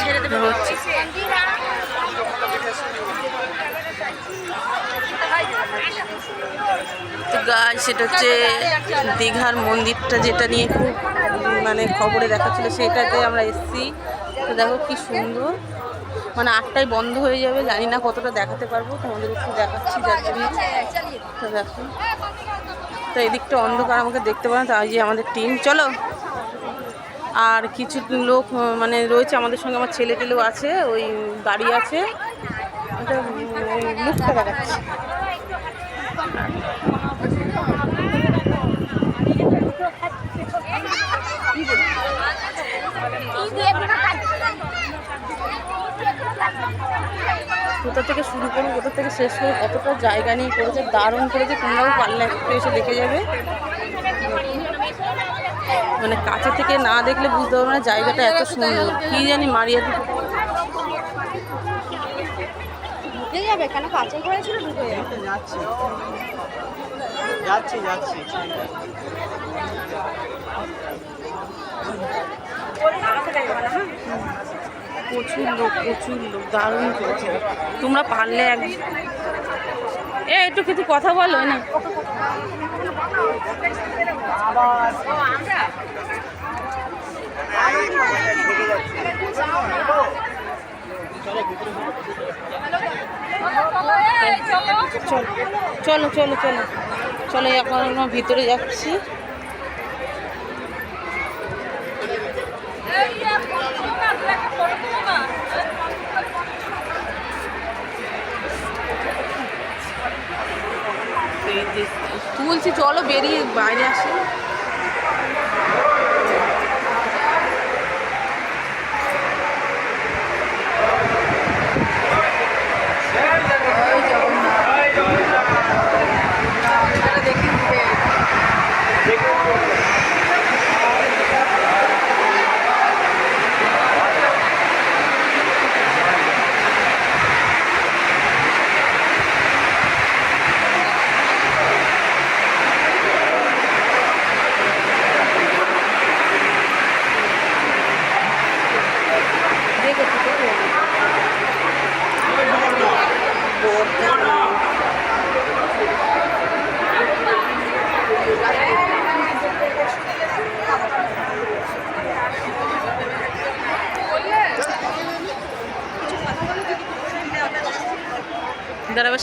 ছেড়ে দেবে হচ্ছে তো গাছ সেটা হচ্ছে দীঘার মন্দিরটা যেটা নিয়ে খুব মানে খবরে দেখাচ্ছিল সেটাতে আমরা এসেছি। তো দেখো কি সুন্দর। মানে আটটায় বন্ধ হয়ে যাবে, জানি না কতটা দেখাতে পারব, তোমাদের একটু দেখাচ্ছি তো এদিকটা অন্ধকার, আমাকে দেখতে পারেন তাই যে আমাদের টিম চলো। আর কিছু লোক মানে রয়েছে আমাদের সঙ্গে, আমার ছেলে টেলেও আছে, ওই গাড়ি আছে। দেখাচ্ছি। কোথা থেকে শুরু করব কোথা থেকে শেষ করব কতটা জায়গা নিয়ে করেছে দারুণ করেছে তোমরাও পারলে একটু এসে দেখে যাবে। মানে কাছে থেকে না দেখলে বুঝতে পারবে না জায়গাটা এত সুন্দর। কি জানি মারিয়া ঢুকে যাবে কেন কাছে করেছিল ঢুকে যাবে। যাচ্ছি যাচ্ছি যাচ্ছি। প্রচুর লোক প্রচুর লোক দারুণ করেছে তোমরা পারলে এক এ একটু কিছু কথা বলো না। চলো। চলো চলো চলো। চলো এখন আমরা ভিতরে যাচ্ছি। যে চলো বেরিয়ে বাইরে আসি। দাঁড়াবে